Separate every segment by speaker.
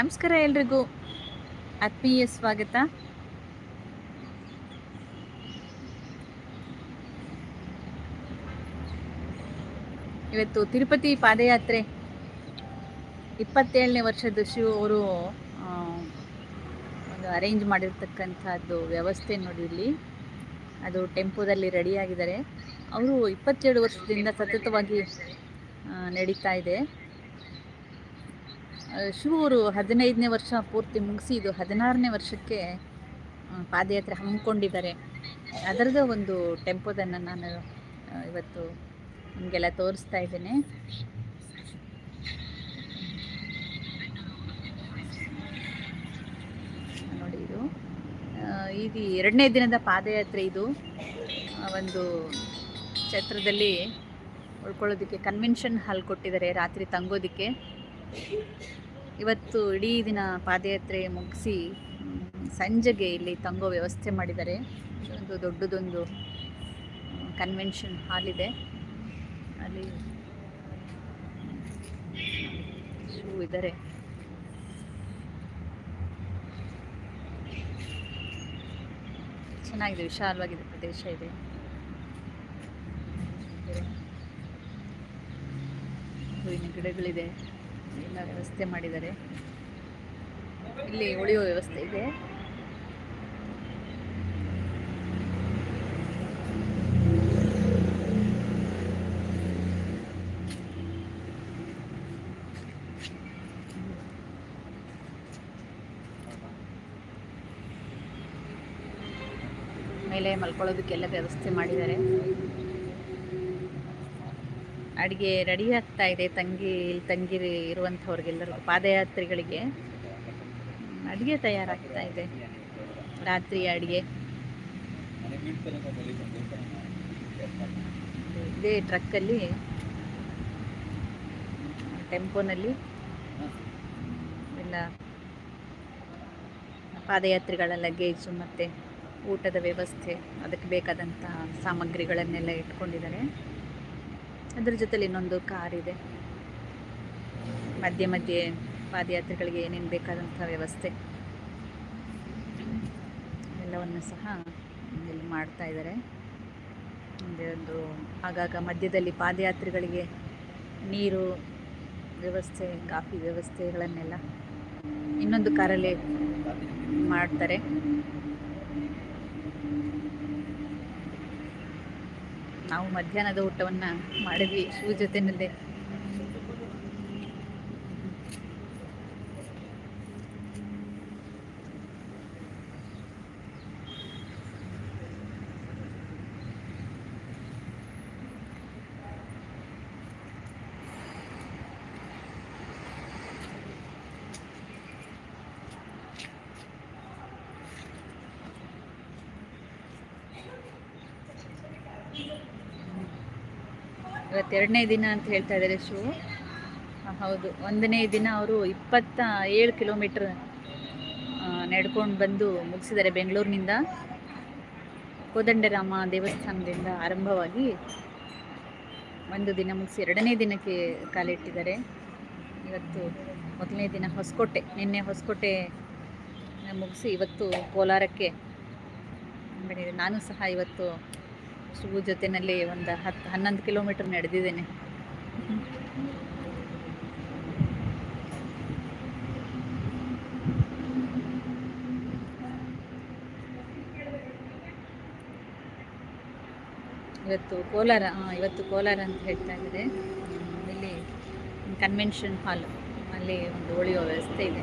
Speaker 1: ನಮಸ್ಕಾರ ಎಲ್ರಿಗೂ. ಆತ್ಮೀಯ ಸ್ವಾಗತ. ಇವತ್ತು ತಿರುಪತಿ ಪಾದಯಾತ್ರೆ ಇಪ್ಪತ್ತೇಳನೇ ವರ್ಷದ ಶಿವ ಅವರು ಒಂದು ಅರೇಂಜ್ ಮಾಡಿರ್ತಕ್ಕಂಥದ್ದು ವ್ಯವಸ್ಥೆ ನೋಡಿ ಇಲ್ಲಿ. ಅದು ಟೆಂಪೋದಲ್ಲಿ ರೆಡಿಯಾಗಿದ್ದಾರೆ ಅವರು ಇಪ್ಪತ್ತೇಳು ವರ್ಷದಿಂದ ಸತತವಾಗಿ ನಡೀತಾ ಇದೆ. ಶಿವರು ಹದಿನೈದನೇ ವರ್ಷ ಪೂರ್ತಿ ಮುಗಿಸಿ ಇದು ಹದಿನಾರನೇ ವರ್ಷಕ್ಕೆ ಪಾದಯಾತ್ರೆ ಹಮ್ಮಿಕೊಂಡಿದ್ದಾರೆ. ಅದರದ್ದು ಒಂದು ಟೆಂಪೋದನ್ನು ನಾನು ಇವತ್ತು ನಿಮಗೆಲ್ಲ ತೋರಿಸ್ತಾ ಇದ್ದೇನೆ. ನೋಡಿ ಇದು. ಇದು ಎರಡನೇ ದಿನದ ಪಾದಯಾತ್ರೆ ಇದು. ಒಂದು ಛತ್ರದಲ್ಲಿ ಉಳ್ಕೊಳ್ಳೋದಕ್ಕೆ ಕನ್ವೆನ್ಷನ್ ಹಾಲ್ ಕೊಟ್ಟಿದ್ದಾರೆ, ರಾತ್ರಿ ತಂಗೋದಕ್ಕೆ. ಇವತ್ತು ಇಡೀ ದಿನ ಪಾದಯಾತ್ರೆ ಮುಗಿಸಿ ಸಂಜೆಗೆ ಇಲ್ಲಿ ತಂಗೋ ವ್ಯವಸ್ಥೆ ಮಾಡಿದ್ದಾರೆ. ಒಂದು ದೊಡ್ಡದೊಂದು ಕನ್ವೆನ್ಷನ್ ಹಾಲ್ ಇದೆ. ಅಲ್ಲಿ ಶೂ ಇದ್ದಾರೆ ಚೆನ್ನಾಗಿದೆ, ವಿಶಾಲವಾಗಿದೆ ಪ್ರದೇಶ ಇದೆ. ಹೂವಿನ ಗಿಡಗಳಿದೆ. ಎಲ್ಲ ವ್ಯವಸ್ಥೆ ಮಾಡಿದ್ದಾರೆ ಇಲ್ಲಿ ಉಳಿಯುವ ವ್ಯವಸ್ಥೆ ಇದೆ. ಮೇಲೆ ಮಲ್ಕೊಳ್ಳೋದಕ್ಕೆಲ್ಲ ವ್ಯವಸ್ಥೆ ಮಾಡಿದ್ದಾರೆ. ಅಡುಗೆ ರೆಡಿ ಆಗ್ತಾ ಇದೆ ತಂಗಿ, ಇಲ್ಲಿ ತಂಗಿ ಇರುವಂಥವ್ರಿಗೆಲ್ಲರಿಗೂ ಪಾದಯಾತ್ರಿಗಳಿಗೆ. ಅಡುಗೆ ತಯಾರಾಗ್ತಾ ಇದೆ. ರಾತ್ರಿ ಅಡುಗೆ. ಇದೇ ಟ್ರಕ್ಕಲ್ಲಿ, ಟೆಂಪೋನಲ್ಲಿ ಎಲ್ಲ ಪಾದಯಾತ್ರಿಗಳ ಲಗೇಜು ಮತ್ತು ಊಟದ ವ್ಯವಸ್ಥೆ, ಅದಕ್ಕೆ ಬೇಕಾದಂತಹ ಸಾಮಗ್ರಿಗಳನ್ನೆಲ್ಲ ಇಟ್ಕೊಂಡಿದ್ದಾರೆ. ಅದ್ರ ಜೊತೆಲಿ ಇನ್ನೊಂದು ಕಾರ್ ಇದೆ. ಮಧ್ಯೆ ಮಧ್ಯೆ ಪಾದಯಾತ್ರೆಗಳಿಗೆ ಏನೇನು ಬೇಕಾದಂಥ ವ್ಯವಸ್ಥೆ. ಎಲ್ಲವನ್ನು ಸಹ ಇಲ್ಲಿ ಮಾಡ್ತಾ ಇದ್ದಾರೆ ಒಂದು ಆಗಾಗ ಮಧ್ಯದಲ್ಲಿ ಪಾದಯಾತ್ರೆಗಳಿಗೆ ನೀರು ವ್ಯವಸ್ಥೆ, ಕಾಫಿ ವ್ಯವಸ್ಥೆಗಳನ್ನೆಲ್ಲ ಇನ್ನೊಂದು ಕಾರಲ್ಲಿ ಮಾಡ್ತಾರೆ. ನಾವು ಮಧ್ಯಾಹ್ನದ ಊಟವನ್ನು ಮಾಡಿದ್ವಿ. ಶೂ ಜೊತೆನಲ್ಲೇ ಇವತ್ತೆರಡನೇ ದಿನ ಅಂತ ಹೇಳ್ತಾ ಇದ್ದಾರೆ ಶೂ. ಹೌದು. ಒಂದನೇ ದಿನ ಅವರು ಇಪ್ಪತ್ತ ಏಳು ಕಿಲೋಮೀಟ್ರ್ ನಡ್ಕೊಂಡು ಬಂದು ಮುಗಿಸಿದ್ದಾರೆ ಬೆಂಗಳೂರಿನಿಂದ. ಕೋದಂಡರಾಮ ದೇವಸ್ಥಾನದಿಂದ ಆರಂಭವಾಗಿ ಒಂದು ದಿನ ಮುಗಿಸಿ ಎರಡನೇ ದಿನಕ್ಕೆ ಕಾಲಿಟ್ಟಿದ್ದಾರೆ ಇವತ್ತು ಮೊದಲನೇ ದಿನ ಹೊಸಕೋಟೆ, ನಿನ್ನೆ ಹೊಸಕೋಟೆ ಮುಗಿಸಿ ಇವತ್ತು ಕೋಲಾರಕ್ಕೆ ನಾನು ಸಹ ಇವತ್ತು ಶೂ ಜೊತೆನಲ್ಲಿ ಒಂದು ಹತ್ತು ಹನ್ನೊಂದು ಕಿಲೋಮೀಟರ್ ನಡೆದಿದ್ದೇನೆ. ಇವತ್ತು ಕೋಲಾರ ಇವತ್ತು ಕೋಲಾರ ಅಂತ ಹೇಳ್ತಾ ಇದ್ದಾರೆ. ಇಲ್ಲಿ ಕನ್ವೆನ್ಷನ್ ಹಾಲ್ ಅಲ್ಲಿ ಒಂದು ಉಳಿಯುವ ವ್ಯವಸ್ಥೆ ಇದೆ.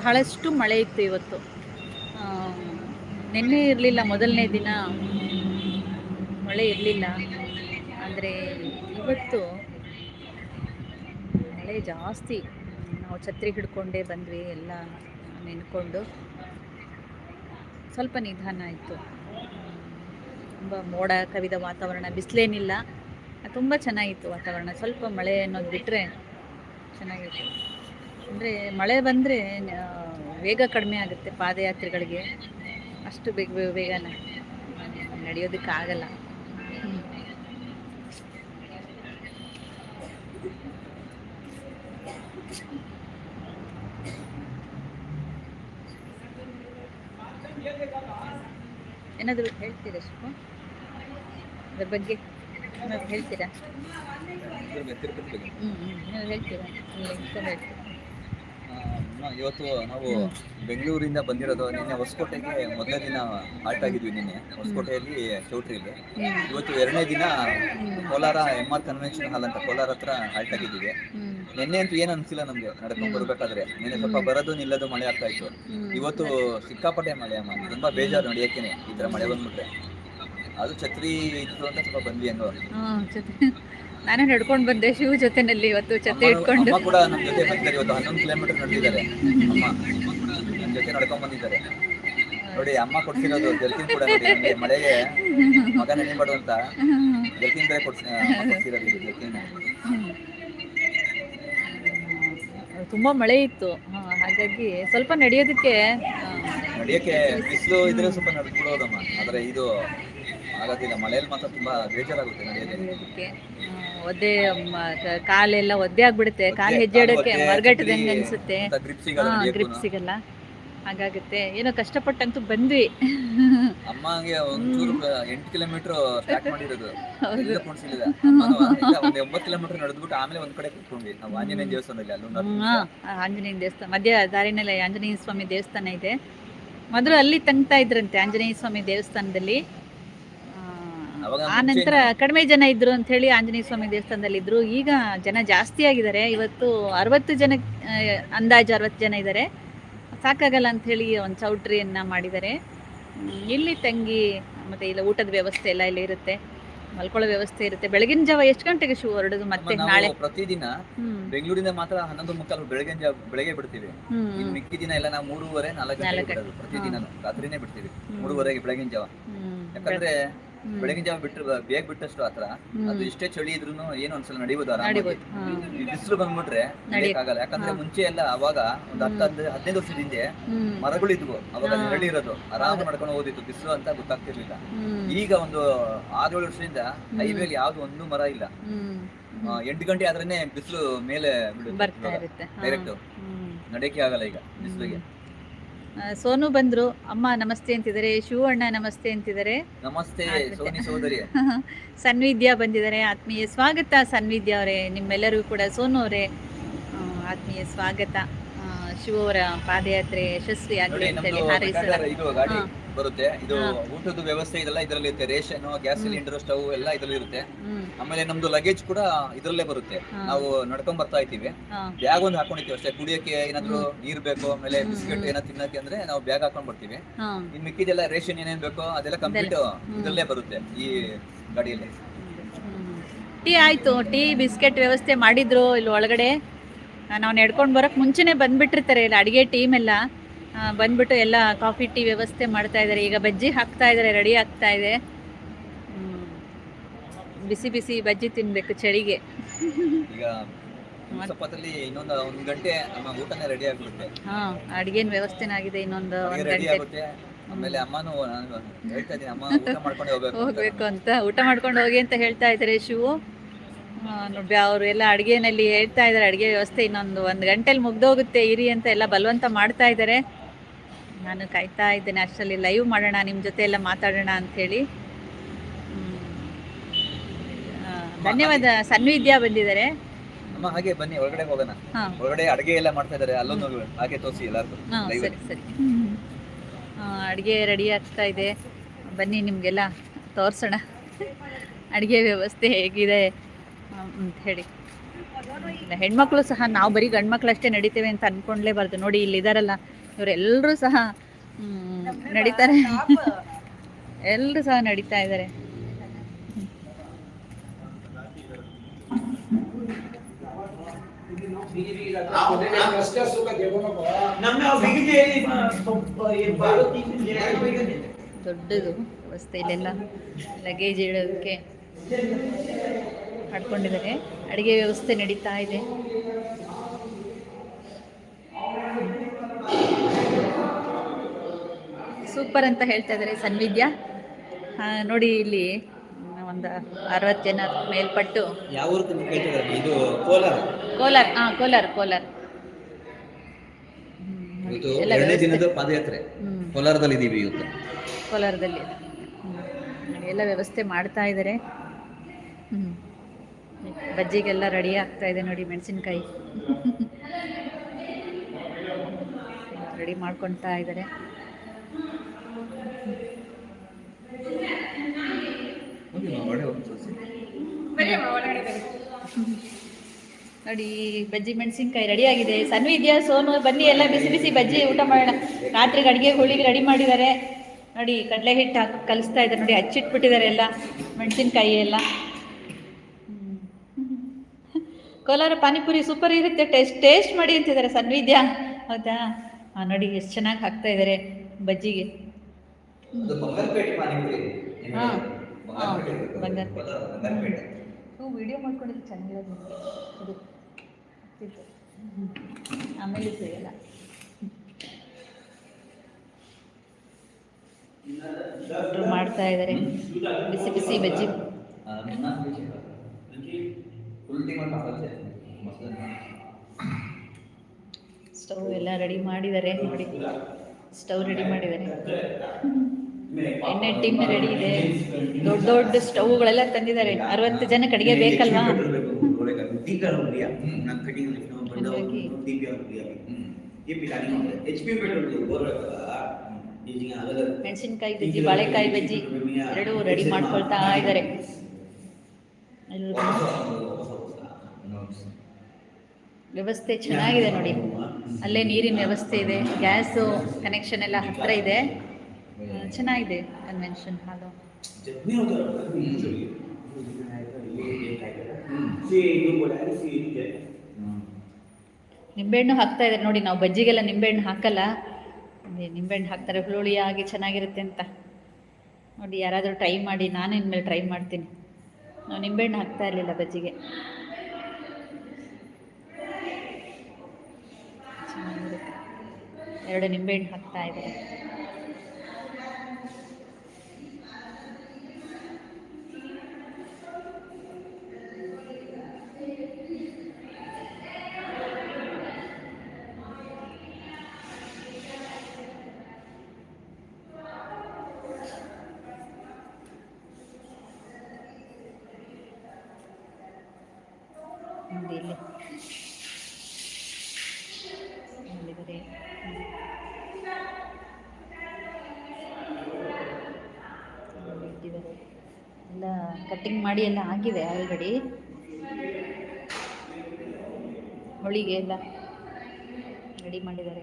Speaker 1: ಬಹಳಷ್ಟು ಮಳೆ ಇತ್ತು ಇವತ್ತು. ನಿನ್ನೆ ಇರಲಿಲ್ಲ, ಮೊದಲನೇ ದಿನ ಮಳೆ ಇರಲಿಲ್ಲ. ಆದರೆ ಇವತ್ತು ಮಳೆ ಜಾಸ್ತಿ. ನಾವು ಛತ್ರಿ ಹಿಡ್ಕೊಂಡೇ ಬಂದ್ವಿ, ಎಲ್ಲ ನೆನ್ಕೊಂಡು. ಸ್ವಲ್ಪ ನಿಧಾನ ಆಯಿತು. ತುಂಬ ಮೋಡ, ಕವಿದ ವಾತಾವರಣ, ಬಿಸಿಲೇನಿಲ್ಲ. ತುಂಬ ಚೆನ್ನಾಗಿತ್ತು ವಾತಾವರಣ. ಸ್ವಲ್ಪ ಮಳೆ ಅನ್ನೋದು ಬಿಟ್ಟರೆ ಚೆನ್ನಾಗಿತ್ತು ಅಂದರೆ ಮಳೆ ಬಂದರೆ ವೇಗ ಕಡಿಮೆ ಆಗುತ್ತೆ ಪಾದಯಾತ್ರೆಗಳಿಗೆ. ಅಷ್ಟು ಬೇಗ ಬೇಗ ಬೇಗನೆ ನಡೆಯೋದಕ್ಕಾಗಲ್ಲ. ಏನಾದರೂ ಹೇಳ್ತೀರಾ ಸ್ವಲ್ಪ ಅದ್ರ ಬಗ್ಗೆ ಏನಾದ್ರು ಹೇಳ್ತೀರಾ? ಹ್ಞೂ ಹ್ಞೂ ನೀವು ಹೇಳ್ತೀರಾ? ನೀವು ಹೇಳ್ತೀರಾ
Speaker 2: ಇವತ್ತು ನಾವು ಬೆಂಗಳೂರಿಂದ ಬಂದಿರೋದು ನಿನ್ನೆ ಹೊಸಕೋಟೆಗೆ ಮೊದಲನೇ ದಿನ ಹಾಲ್ಟ್ ಆಗಿದ್ವಿ ನಿನ್ನೆ. ಹೊಸಕೋಟೆಯಲ್ಲಿ
Speaker 1: ಚೌಟ್ರಿಲಿ
Speaker 2: ಇವತ್ತು ಎರಡನೇ ದಿನ Kolar M R convention hall ಅಂತ ಕೋಲಾರ ಹತ್ರ ಹಾಲ್ಟ್ ಆಗಿದ್ದೀವಿ. ನಿನ್ನೆ ಅಂತೂ ಏನು ಅನ್ಸಿಲ್ಲ ನಮ್ಗೆ ನಡ್ಕೊಂಡ್ ಬರ್ಬೇಕಾದ್ರೆ. ನಿನ್ನೆ ಸ್ವಲ್ಪ ಬರೋದು ನಿಲ್ಲದು ಮಳೆ ಆಗ್ತಾ ಇತ್ತು. ಇವತ್ತು ಸಿಕ್ಕಾಪಟ್ಟೆ ಮಳೆ ಅಮ್ಮ. ತುಂಬಾ ಬೇಜಾರು ನಡೆಯಕ್ಕೇನೆ ಈ ತರ ಮಳೆ ಬಂದ್ಬಿಟ್ರೆ. ಅದು ಛತ್ರಿ ಇತ್ತು ಅಂತ ಸ್ವಲ್ಪ ಬಂದ್ವಿ ಹಂಗ
Speaker 1: ನಾನೇ ನಡ್ಕೊಂಡು ಬಂದೆ ಶಿವ ಜೊತೆನಲ್ಲಿ ಇವತ್ತು
Speaker 2: ಅಮ್ಮನೂ-
Speaker 1: ಇಟ್ಕೊಂಡು.
Speaker 2: ಕೂಡ ನಮ್ಮ ಜೊತೆ ಬಂದಿದ್ದಾರೆ ಇವತ್ತು ಹನ್ನೊಂದು ಕಿಲೋಮೀಟರ್ ನಡೆದಿದ್ದಾರೆ. ಅಮ್ಮ ನನ್ನ ಜೊತೆ ನಡ್ಕೊಂಡ್ ಬಂದಿದ್ದಾರೆ. ನೋಡಿ ಅಮ್ಮ ಕೊಡ್ಸಿರೋದು ಜಲ್ಕಿನ್ ಕೂಡ ನೋಡಿ ಮಳೆಗೆ ಮಗ ನೆನೆಬಾರ್ದು ಅಂತ ಜಲ್ಕಿನ್ ಬೇರೆ ಕೊಡ್ಸಿ ಅಮ್ಮ ಕೊಡ್ಸಿರೋದು ಇದು ಜರ್ಕಿನ್
Speaker 1: ತುಂಬ ಮಳೆ ಇತ್ತು. ಹಾಗಾಗಿ ಸ್ವಲ್ಪ ನಡೆಯೋದಕ್ಕೆ
Speaker 2: ನಡೆಯಕ್ಕೆ ಬಿಸಿಲು ಇದ್ರೆ ಸ್ವಲ್ಪ ನಡ್ಕೊಡೋದಮ್ಮ ಆದ್ರೆ ಇದು ಆಗೋದಿಲ್ಲ ಮಳೆಯಲ್ಲಿ ಮಾತ್ರ ತುಂಬಾ ಬೇಜಾರಾಗುತ್ತೆ ನಡೆಯೋದೇ.
Speaker 1: ನಡೆಯೋದಕ್ಕೆ ಆ, ಒದ್ದೆ ಮ- ಕಾಲೆಲ್ಲ ಒದ್ದೆ ಆಗ್ಬಿಡುತ್ತೆ. ಕಾಲು ಹೆಜ್ಜೆ ಇಡೋಕ್ಕೆ ಮರಗಟ್ಟದಂಗೆ ಅನ್ಸುತ್ತೆ.
Speaker 2: ಗ್ರಿಪ್ ಸಿಗಲ್ಲ
Speaker 1: ಗ್ರಿಪ್ ಸಿಗಲ್ಲ. ಹಾಗಾಗುತ್ತೆ. ಏನೋ ಕಷ್ಟಪಟ್ಟಂತೂ ಬಂದ್ವಿ.
Speaker 2: ಅಮ್ಮಗೆ ಒಂಚೂರು ಎಂಟು ಕಿಲೋಮೀಟರ್ ಸ್ಟಾರ್ಟ್ ಮಾಡಿರೋದು. ಎಲ್ಲ ಕುಣಿಸಿಲ್ಲ ಒಂದ್ ಒಂಬತ್ತು ಕಿಲೋಮೀಟರ್ ನಡೆದ್ಬಿಟ್ಟು ಆಮೇಲೆ ಒಂದ್ ಕಡೆ ಕುತ್ಕೊಂಡ್ವಿ. ನಾವು ಆಂಜನೇಯ ದೇವಸ್ಥಾನದಲ್ಲಿ ಅಲ್ಲಿ ಹತ್ತು
Speaker 1: ಹ್ಮ್,
Speaker 2: ನಿಮಿಷ.
Speaker 1: ಆ, ಆಂಜನೇಯ ದೇವಸ್ಥಾನ. ಮಧ್ಯ ದಾರಿನಲ್ಲಿ ಆಂಜನೇಯ ಸ್ವಾಮಿ ದೇವಸ್ಥಾನ ಇದೆ. ಮೊದಲು ಅಲ್ಲಿ ತಂಗ್ತಾ ಇದ್ರಂತೆ ಆಂಜನೇಯ ಸ್ವಾಮಿ ದೇವಸ್ಥಾನದಲ್ಲಿ. ಆ ನಂತರ ಕಡಿಮೆ ಜನ ಇದ್ರು ಅಂತ ಹೇಳಿ ಆಂಜನೇಯ ಸ್ವಾಮಿ ದೇವಸ್ಥಾನದಲ್ಲಿ ಇದ್ರು. ಈಗ ಜನ ಜಾಸ್ತಿ ಆಗಿದ್ದಾರೆ. ಇವತ್ತು ಅರವತ್ತು ಜನ ಅಂದಾಜು ಅರವತ್ತು ಜನ ಇದ್ದಾರೆ. ಸಾಕಾಗಲ್ಲ ಅಂತ ಹೇಳಿ ಒಂದು ಚೌಟ್ರಿಯನ್ನ ಮಾಡಿದ್ದಾರೆ. ಇಲ್ಲಿ ತಂಗಿ ಮತ್ತೆ ಇಲ್ಲ ಊಟದ ವ್ಯವಸ್ಥೆ ಎಲ್ಲ ಇಲ್ಲಿ ಇರುತ್ತೆ. ಮಲ್ಕೊಳ್ಳೋ ವ್ಯವಸ್ಥೆ ಇರುತ್ತೆ. ಬೆಳಗಿನ ಜಾವ ಎಷ್ಟು ಗಂಟೆಗೆ ಶೂ ಹೊರಡೋದು ಮತ್ತೆ ನಾಳೆ?
Speaker 2: ಪ್ರತಿದಿನ ಬೆಂಗಳೂರಿಂದ ಮಾತ್ರ ಹನ್ನೊಂದು ಮುಕ್ಕಾಲು ಬೆಳಗಿನ ಜಾವ ಬೆಳಗ್ಗೆ ಬಿಡ್ತೀವಿ. ಮಿಕ್ಕಿ ದಿನ ಎಲ್ಲ ನಾವು ಮೂರುವರೆ ನಾಲ್ಕು ಬಿಡೋದು ಪ್ರತಿದಿನ ರಾತ್ರಿನೇ ಬಿಡ್ತೀವಿ. ಮೂರುವರೆಗೆ ಬೆಳಗಿನ ಜಾವ. ಯಾಕಂದ್ರೆ. ಬೆಳಗಿನ ಜಾವ ಬಿಟ್ಟು ಬೇಗ ಬಿಟ್ಟಷ್ಟು ಆತರ. ಅದು ಇಷ್ಟೇ ಚಳಿ ಇದ್ರು ಏನು ಒಂದ್ಸಲ ನಡಿಬೋದು ಆರಾಮಾಗಿ. ಬಿಸಿಲು ಬಂದ್ಬಿಟ್ರೆ ನಡೆಯಕ್ಕಾಗಲ್ಲ ಯಾಕಂದ್ರೆ ಮುಂಚೆ ಎಲ್ಲ ಅವಾಗ ಒಂದ್ ಹತ್ತು ಹದಿನೈದು ಹದಿನೈದು ವರ್ಷದ ಹಿಂದೆ
Speaker 1: ಮರಗಳು
Speaker 2: ಮರಗಳಿದ್ವು ಅವಾಗ. ನೆರಳು ಇರೋದು. ಆರಾಮ ನಡ್ಕೊಂಡು ಹೋದಿತ್ತು ಬಿಸಿಲು ಅಂತ ಗೊತ್ತಾಗ್ತಿರ್ಲಿಲ್ಲ. ಈಗ ಒಂದು ಆರೇಳು ವರ್ಷದಿಂದ ಹೈವೇಲಿ ಯಾವ್ದು ಒಂದು ಮರ ಇಲ್ಲ. ಎಂಟು ಗಂಟೆ ಆದ್ರೇನೆ ಬಿಸಿಲು ಮೇಲೆ
Speaker 1: ಬಿಡುತ್ತೆ
Speaker 2: ಡೈರೆಕ್ಟ್. ನಡೆಯಕ್ಕೆ ಆಗಲ್ಲ ಈಗ ಬಿಸಿಲಿಗೆ.
Speaker 1: ಸೋನು ಬಂದ್ರು. ಅಮ್ಮ ನಮಸ್ತೆ ಅಂತಿದ್ದಾರೆ. ಶಿವ ಅಣ್ಣ ನಮಸ್ತೆ ಅಂತಿದ್ದಾರೆ.
Speaker 2: ನಮಸ್ತೆ ಸೋನಿ ಸೋದರಿ.
Speaker 1: ಸನ್ವಿದ್ಯಾ ಬಂದಿದ್ದಾರೆ. ಆತ್ಮೀಯ ಸ್ವಾಗತ ಸನ್ವಿದ್ಯಾ ಅವರೇ. ನಿಮ್ಮೆಲ್ಲರಿಗೂ ಕೂಡ ಸೋನು ಅವರೇ. ಆತ್ಮೀಯ ಸ್ವಾಗತ. ಆ, ಶಿವ ಅವರ ಪಾದಯಾತ್ರೆ ಯಶಸ್ವಿ ಅಂತ
Speaker 2: ಹೇಳಿ
Speaker 1: ಅಂತೇಳಿ
Speaker 2: ನಮ್ದು ಬರುತ್ತೆ. ಇದು. ಊಟದ ವ್ಯವಸ್ಥೆ ಇದೆಲ್ಲ ಇದರಲ್ಲಿ ಇರುತ್ತೆ. ರೇಷನ್ ಗ್ಯಾಸ್ ಸಿಲಿಂಡರ್ ಸ್ಟವ್ ಎಲ್ಲ ಇದರಲ್ಲಿ ಇರುತ್ತೆ. ಆಮೇಲೆ ನಮ್ದು ಲಗೇಜ್ ಕೂಡ ಇದ್ರಲ್ಲೇ ಬರುತ್ತೆ. ನಾವು ನಡ್ಕೊಂಡ್ ಬರ್ತಾ ಇದ್ದೀವಿ. ಬ್ಯಾಗ್ ಒಂದು ಹಾಕೊಂಡಿರ್ತೀವಿ ಅಷ್ಟೇ. ಕುಡಿಯೋಕೆ ಏನಾದ್ರು ನೀರ್ ಬೇಕು ಆಮೇಲೆ ಬಿಸ್ಕೆಟ್ ಏನೋ ತಿನ್ನಕ್ಕೆ ಅಂದ್ರೆ ನಾವು ಬ್ಯಾಗ್ ಹಾಕೊಂಡ್ ಬರ್ತೀವಿ. ಇನ್ ಮಿಕ್ಕಿದೆಲ್ಲ ರೇಷನ್ ಏನೇನ್ ಬೇಕೋ ಅದೆಲ್ಲ ಕಂಪ್ಲೀಟ್ ಇದ್ರಲ್ಲೇ ಬರುತ್ತೆ ಈ ಗಾಡಿಯಲ್ಲಿ.
Speaker 1: ಟೀ ಆಯ್ತು. ಟೀ ಬಿಸ್ಕೆಟ್ ವ್ಯವಸ್ಥೆ ಮಾಡಿದ್ರು ಇಲ್ಲಿ ಒಳಗಡೆ. ನಾವು ನಡ್ಕೊಂಡು ಬರೋಕ್ಕೆ ಮುಂಚೆನೇ ಬಂದ್ಬಿಟ್ಟಿರ್ತಾರೆ ಇಲ್ಲಿ ಅಡಿಗೆ ಟೀಮ್ ಎಲ್ಲ. ಬಂದ್ಬಿಟ್ಟು ಎಲ್ಲ ಕಾಫಿ ಟೀ ವ್ಯವಸ್ಥೆ ಮಾಡ್ತಾ ಇದ್ದಾರೆ. ಈಗ ಬಜ್ಜಿ ಹಾಕ್ತಾ ಇದ್ದಾರೆ ರೆಡಿ ಆಗ್ತಾ ಇದೆ. ಬಿಸಿ ಬಿಸಿ ಬಜ್ಜಿ ತಿನ್ಬೇಕು ಚಳಿಗೆ. ಹಾಂ ಅಡುಗೆನ ವ್ಯವಸ್ಥೆನಾಗಿದೆ ಇನ್ನೊಂದು ಒಂದು ಗಂಟೆ.
Speaker 2: ಆಗುತ್ತೆ ಆಮೇಲೆ ಅಮ್ಮನು ನಾನು ಹೇಳ್ತಾ ಇದ್ದೀನಿ ಅಮ್ಮ ಊಟ ಮಾಡ್ಕೊಂಡೆ ಹೋಗ್ಬೇಕು ಅಂತ.
Speaker 1: ಹೋಗ್ಬೇಕು ಅಂತ. ಊಟ ಮಾಡ್ಕೊಂಡು ಹೋಗಿ ಅಂತ ಹೇಳ್ತಾ ಇದ್ದಾರೆ ಶಿವು. ಅವರು ಎಲ್ಲ ಅಡುಗೆನಲ್ಲಿ ಹೇಳ್ತಾ ಇದ್ದಾರೆ. ಅಡುಗೆ ವ್ಯವಸ್ಥೆ ಇನ್ನೊಂದು ಒಂದು ಗಂಟೆಲಿ ಮುಗ್ದೋಗುತ್ತೆ. ಇರಿ ಅಂತ ಎಲ್ಲ ಬಲವಂತ ಮಾಡ್ತಾ ಇದ್ದಾರೆ. ನಾನು ಕಾಯ್ತಾ ಇದ್ದೇನೆ. ಅಷ್ಟರಲ್ಲಿ ಲೈವ್ ಮಾಡೋಣ ನಿಮ್ಮ ಜೊತೆ ಎಲ್ಲ ಮಾತಾಡೋಣ ಅಂಥೇಳಿ. ಧನ್ಯವಾದ. ಸನ್ವಿದ್ಯಾ ಬಂದಿದ್ದಾರೆ.
Speaker 2: ಅಮ್ಮ ಹಾಗೆ ಬನ್ನಿ ಒಳಗಡೆ ಹೋಗೋಣ.
Speaker 1: ಹಾಂ.
Speaker 2: ಒಳಗಡೆ ಅಡಿಗೆ ಎಲ್ಲ ಮಾಡ್ತಾ ಇದ್ದಾರೆ. ಅಲ್ಲೊಂದು ಹಾಗೆ ತೋರಿಸಿ ಎಲ್ಲರಿಗೂ
Speaker 1: ಸರಿ ಸರಿ. ಅಡುಗೆ ರೆಡಿ ಆಗ್ತಾ ಇದೆ. ಬನ್ನಿ ನಿಮಗೆಲ್ಲ ತೋರಿಸೋಣ. ಅಡುಗೆ ವ್ಯವಸ್ಥೆ ಹೇಗಿದೆ ಅಂತ ಹೇಳಿ. ಹೆಣ್ಮಕ್ಳು ಸಹ ನಾವು ಬರೀ ಗಂಡ್ಮಕ್ಳು ಅಷ್ಟೇ ನಡೀತೇವೆ ಅಂತ ಅಂದ್ಕೊಂಡ್ಲೇಬಾರ್ದು ನೋಡಿ ಇಲ್ಲಿದಾರಲ್ಲ ಇವರೆಲ್ಲರೂ ಸಹ ನಡೀತಾರೆ. ಎಲ್ಲರೂ ಸಹ ನಡೀತಾ ಇದ್ದಾರೆ. ದೊಡ್ಡದು ವ್ಯವಸ್ಥೆ ಇಲ್ಲೆಲ್ಲ. ಲಗೇಜ್ ಇಡೋದಕ್ಕೆ ಮಾಡ್ಕೊಂಡಿದ್ದಾರೆ ಅಡುಗೆ ವ್ಯವಸ್ಥೆ ನಡೀತಾ ಇದೆ. ಸೂಪರ್ ಅಂತ ಹೇಳ್ತಾ ಇದ್ದಾರೆ ಸನ್ವಿದ್ಯಾ. ನೋಡಿ ಇಲ್ಲಿ ಒಂದು ಅರವತ್ತು ಜನ ಮೇಲ್ಪಟ್ಟು.
Speaker 2: ಇದು ಕೋಲಾರ.
Speaker 1: ಕೋಲಾರ ಹಾಂ ಕೋಲಾರ ಕೋಲಾರ.
Speaker 2: ಎರಡನೇ. ದಿನದ ಪಾದಯಾತ್ರೆ. ಕೋಲಾರದಲ್ಲಿ ಇದೀವಿ ಇವತ್ತು
Speaker 1: ಕೋಲಾರದಲ್ಲಿ. ಎಲ್ಲ ವ್ಯವಸ್ಥೆ ಮಾಡ್ತಾ ಇದ್ದಾರೆ. ಬಜ್ಜಿಗೆಲ್ಲ ರೆಡಿ ಆಗ್ತಾ ಇದೆ ನೋಡಿ ಮೆಣಸಿನ್ಕಾಯಿ. ರೆಡಿ ಮಾಡ್ಕೊಳ್ತಾ ಇದ್ದಾರೆ. ನೋಡಿ, ಬಜ್ಜಿ ಮೆಣಸಿನ್ಕಾಯಿ ರೆಡಿ ಆಗಿದೆ. ಸಣ್ಣ ಇದೆಯಾ? ಸೋನು, ಬನ್ನಿ ಎಲ್ಲ ಬಿಸಿ ಬಿಸಿ ಬಜ್ಜಿ ಊಟ ಮಾಡೋಣ. ರಾತ್ರಿಗೆ ಅಡುಗೆ ಹೋಳಿಗೆ ರೆಡಿ ಮಾಡಿದ್ದಾರೆ. ನೋಡಿ ಕಡಲೆ ಹಿಟ್ಟು ಹಾಕಿ ಕಲಿಸ್ತಾ ಇದ್ದಾರೆ. ನೋಡಿ, ಹಚ್ಚಿಟ್ಬಿಟ್ಟಿದ್ದಾರೆ ಎಲ್ಲ ಮೆಣಸಿನ್ಕಾಯಿ ಎಲ್ಲ. ಕೋಲಾರ ಪಾನಿಪುರಿ ಸೂಪರ್ ಇರುತ್ತೆ. ಟೇಸ್ಟ್ ಟೇಸ್ಟ್ ಮಾಡಿ ಅಂತಿದ್ದಾರೆ. ಸನ್ವಿದ್ಯಾ ಹೌದಾ? ನೋಡಿ, ಎಷ್ಟು ಚೆನ್ನಾಗಿ ಹಾಕ್ತಾ ಇದ್ದಾರೆ. ಬಜ್ಜಿಗೆ. ವಿಡಿಯೋ ಮಾಡ್ಕೊಂಡ್ರೆ ಚೆನ್ನಾಗಿರೋದು ಅದು ಇದು. ಆಮೇಲೆ ಸಿಗಲ್ಲ. ಮಾಡ್ತಾ ಇದಾರೆ. ಬಿಸಿ ಬಿಸಿ ಬಜ್ಜಿ. ಸ್ಟವ್ ಎಲ್ಲ ರೆಡಿ ಮಾಡಿದ್ದಾರೆ. ನೋಡಿ. ಸ್ಟವ್ ರೆಡಿ ಮಾಡಿದ್ದಾರೆ ಎಣ್ಣೆ ಟಿನ್ ರೆಡಿ ಇದೆ. ದೊಡ್ಡ ದೊಡ್ಡ ಸ್ಟವ್ಗಳೆಲ್ಲ ತಂದಿದ್ದಾರೆ. ಅರವತ್ತು ಜನಕ್ಕೆ ಅಡುಗೆ ಬೇಕಲ್ವಾ? ಹಂಗಾಗಿ ಮೆಣಸಿನ್ಕಾಯಿ ಬಜ್ಜಿ ಬಾಳೆಕಾಯಿ ಬಜ್ಜಿ ಎರಡೂ ರೆಡಿ ಮಾಡ್ಕೊಳ್ತಾ ಇದ್ದಾರೆ. ಎಲ್ರು ವ್ಯವಸ್ಥೆ ಚೆನ್ನಾಗಿದೆ ನೋಡಿ. ಅಲ್ಲೇ ನೀರಿನ ವ್ಯವಸ್ಥೆ ಇದೆ, ಗ್ಯಾಸು ಕನೆಕ್ಷನ್ ಎಲ್ಲ ಹತ್ತಿರ ಇದೆ. ಚೆನ್ನಾಗಿದೆ ಕನ್ವೆನ್ಷನ್ ಹಾಲು ನಿಂಬೆಹಣ್ಣು ಹಾಕ್ತಾ ಇದ್ದಾರೆ ನೋಡಿ, ನಾವು ಬಜ್ಜಿಗೆಲ್ಲ ನಿಂಬೆಹಣ್ಣು ಹಾಕಲ್ಲ. ನಿಂಬೆಹಣ್ಣು ಹಾಕ್ತಾರೆ ಹುಳುಳಿಯಾಗಿ ಚೆನ್ನಾಗಿರುತ್ತೆ ಅಂತ. ನೋಡಿ, ಯಾರಾದರೂ ಟ್ರೈ ಮಾಡಿ ನಾನು ಇನ್ಮೇಲೆ ಟ್ರೈ ಮಾಡ್ತೀನಿ. ನಾವು ನಿಂಬೆಹಣ್ಣು ಹಾಕ್ತಾ ಇರಲಿಲ್ಲ ಬಜ್ಜಿಗೆ ಚೆನ್ನಾಗಿರುತ್ತೆ ಎರಡು ನಿಂಬೆಹಣ್ಣು ಹಾಕ್ತಾ ಇದ್ದಾರೆ ಇಲ್ಲಿ ಮಾಡಿದ್ದಾರೆ ಅಲ್ಲಿ ಇಟ್ಟಿದ್ದಾರೆ ಎಲ್ಲ ಕಟ್ಟಿಂಗ್ ಮಾಡಿ ಎಲ್ಲ ಆಗಿದೆ ಆಲ್ರೆಡಿ. ಹೋಳಿಗೆ ಎಲ್ಲ ರೆಡಿ ಮಾಡಿದ್ದಾರೆ.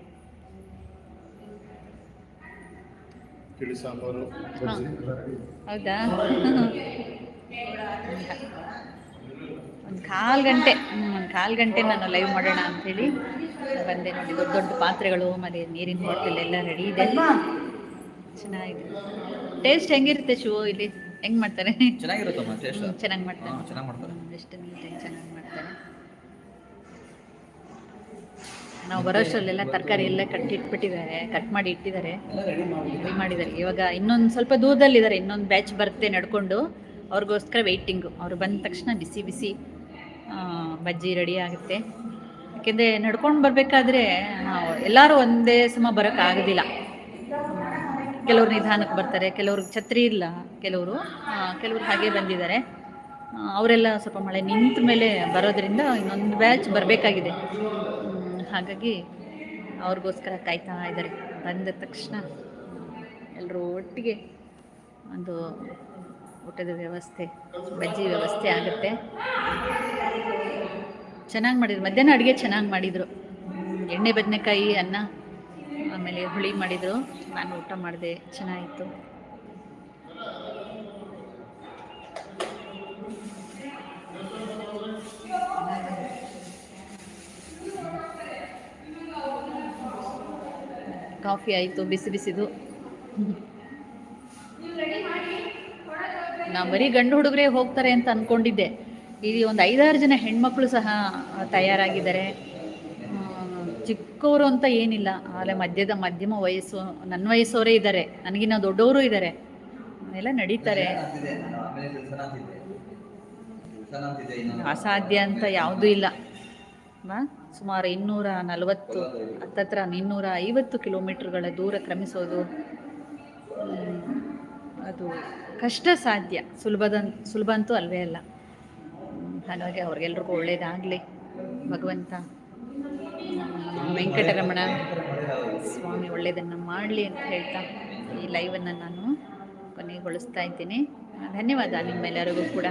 Speaker 1: ಹೌದಾ? ಒಂದು ಕಾಲು ಗಂಟೆ ಒಂದು ಕಾಲು ಗಂಟೆ ನಾನು ಲೈವ್ ಮಾಡೋಣ ಅಂಥೇಳಿ. ಬಂದೆ ನೋಡಿ ದೊಡ್ಡ ದೊಡ್ಡ ಪಾತ್ರೆಗಳು ಮತ್ತೆ ನೀರಿನ ಬಾಟಲ್ ಎಲ್ಲ ರೆಡಿ ಇದೆ. ಚೆನ್ನಾಗಿದೆ. ಟೇಸ್ಟ್ ಹೆಂಗಿರುತ್ತೆ ಶೂ ಇಲ್ಲಿ? ಹೆಂಗೆ ಮಾಡ್ತಾರೆ?
Speaker 2: ಚೆನ್ನಾಗಿರುತ್ತಮ್ಮ ಟೇಸ್ಟ್
Speaker 1: ಚೆನ್ನಾಗಿ ಮಾಡ್ತಾರೆ.
Speaker 2: ಚೆನ್ನಾಗಿ ಮಾಡ್ತಾರೆ.
Speaker 1: ಎಷ್ಟು ನೀಟಾಗಿ ಚೆನ್ನಾಗಿ ಮಾಡ್ತಾರೆ. ನಾವು ಬರೋಷ್ಟರಲ್ಲೆಲ್ಲ ತರಕಾರಿ ಎಲ್ಲ ಕಟ್ಟಿಟ್ಬಿಟ್ಟಿದ್ದಾರೆ ಕಟ್ ಮಾಡಿ ಇಟ್ಟಿದ್ದಾರೆ.
Speaker 2: ರೆಡಿ ಮಾಡಿ
Speaker 1: ರೆಡಿ ಮಾಡಿದ್ದಾರೆ. ಇವಾಗ ಇನ್ನೊಂದು ಸ್ವಲ್ಪ ದೂರದಲ್ಲಿದ್ದಾರೆ ಇನ್ನೊಂದು ಬ್ಯಾಚ್ ಬರುತ್ತೆ ನಡ್ಕೊಂಡು. ಅವ್ರಿಗೋಸ್ಕರ ವೆಯ್ಟಿಂಗು ಅವ್ರು ಬಂದ ತಕ್ಷಣ ಬಿಸಿ ಬಿಸಿ ಆ, ಬಜ್ಜಿ ರೆಡಿ ಆಗುತ್ತೆ. ಯಾಕೆಂದರೆ ನಡ್ಕೊಂಡು ಬರಬೇಕಾದ್ರೆ ಎಲ್ಲರೂ ಒಂದೇ ಸಮ ಬರೋಕ್ಕಾಗೋದಿಲ್ಲ ಕೆಲವ್ರು ನಿಧಾನಕ್ಕೆ ಬರ್ತಾರೆ, ಕೆಲವರು ಛತ್ರಿ ಇಲ್ಲ, ಕೆಲವರು ಕೆಲವರು ಹಾಗೆ ಬಂದಿದ್ದಾರೆ. ಅವರೆಲ್ಲ ಸ್ವಲ್ಪ ಮಳೆ ನಿಂತ ಮೇಲೆ ಬರೋದ್ರಿಂದ ಇನ್ನೊಂದು ಬ್ಯಾಚ್ ಬರಬೇಕಾಗಿದೆ. ಹಾಗಾಗಿ ಅವ್ರಿಗೋಸ್ಕರ ಕಾಯ್ತಾ ಇದ್ದಾರೆ. ಬಂದ ತಕ್ಷಣ ಎಲ್ಲರೂ ಒಟ್ಟಿಗೆ ಒಂದು ಊಟದ ವ್ಯವಸ್ಥೆ, ಬಜ್ಜಿ ವ್ಯವಸ್ಥೆ ಆಗುತ್ತೆ. ಚೆನ್ನಾಗಿ ಮಾಡಿದ್ರು. ಮಧ್ಯಾಹ್ನ ಅಡುಗೆ ಚೆನ್ನಾಗಿ ಮಾಡಿದರು. ಎಣ್ಣೆ, ಬದನೆಕಾಯಿ, ಅನ್ನ. ಆಮೇಲೆ ಹುಳಿ ಮಾಡಿದ್ರು. ನಾನು ಊಟ ಮಾಡಿದೆ. ಚೆನ್ನಾಗಿತ್ತು. ಕಾಫಿ ಆಯಿತು, ಬಿಸಿ ಬಿಸಿದು. ನಾ ಬರೀ ಗಂಡು ಹುಡುಗರೇ ಹೋಗ್ತಾರೆ ಅಂತ ಅಂದ್ಕೊಂಡಿದ್ದೆ ಇಲ್ಲಿ ಒಂದು ಐದಾರು ಜನ ಹೆಣ್ಮಕ್ಳು ಸಹ ತಯಾರಾಗಿದ್ದಾರೆ. ಚಿಕ್ಕವರು ಅಂತ ಏನಿಲ್ಲ. ಆಮೇಲೆ ಮಧ್ಯದ, ಮಧ್ಯಮ ವಯಸ್ಸು ನನ್ನ ವಯಸ್ಸವರೇ ಇದ್ದಾರೆ. ನನಗಿನ್ನ ದೊಡ್ಡವರು ಇದ್ದಾರೆ. ಎಲ್ಲ ನಡೀತಾರೆ. ಅಸಾಧ್ಯ ಅಂತ ಯಾವುದೂ ಇಲ್ಲ? ಸುಮಾರು ಇನ್ನೂರ ನಲವತ್ತು, ಹತ್ತತ್ರ ಇನ್ನೂರ ಐವತ್ತು ಕಿಲೋಮೀಟರ್ಗಳ ದೂರ ಕ್ರಮಿಸೋದು ಅದು ಕಷ್ಟ ಸಾಧ್ಯ. ಸುಲಭದ, ಸುಲಭ ಅಂತೂ ಅಲ್ವೇ ಅಲ್ಲ. ಹಾಗಾಗಿ ಅವ್ರಿಗೆಲ್ರಿಗೂ ಒಳ್ಳೇದಾಗಲಿ. ಭಗವಂತ ವೆಂಕಟರಮಣ ಸ್ವಾಮಿ ಒಳ್ಳೆಯದನ್ನು ಮಾಡಲಿ ಅಂತ ಹೇಳ್ತಾ ಈ ಲೈವನ್ನು ನಾನು ಕೊನೆಗೊಳಿಸ್ತಾ ಇದ್ದೀನಿ. ಧನ್ಯವಾದ ನಿಮ್ಮೆಲ್ಲರಿಗೂ ಕೂಡ.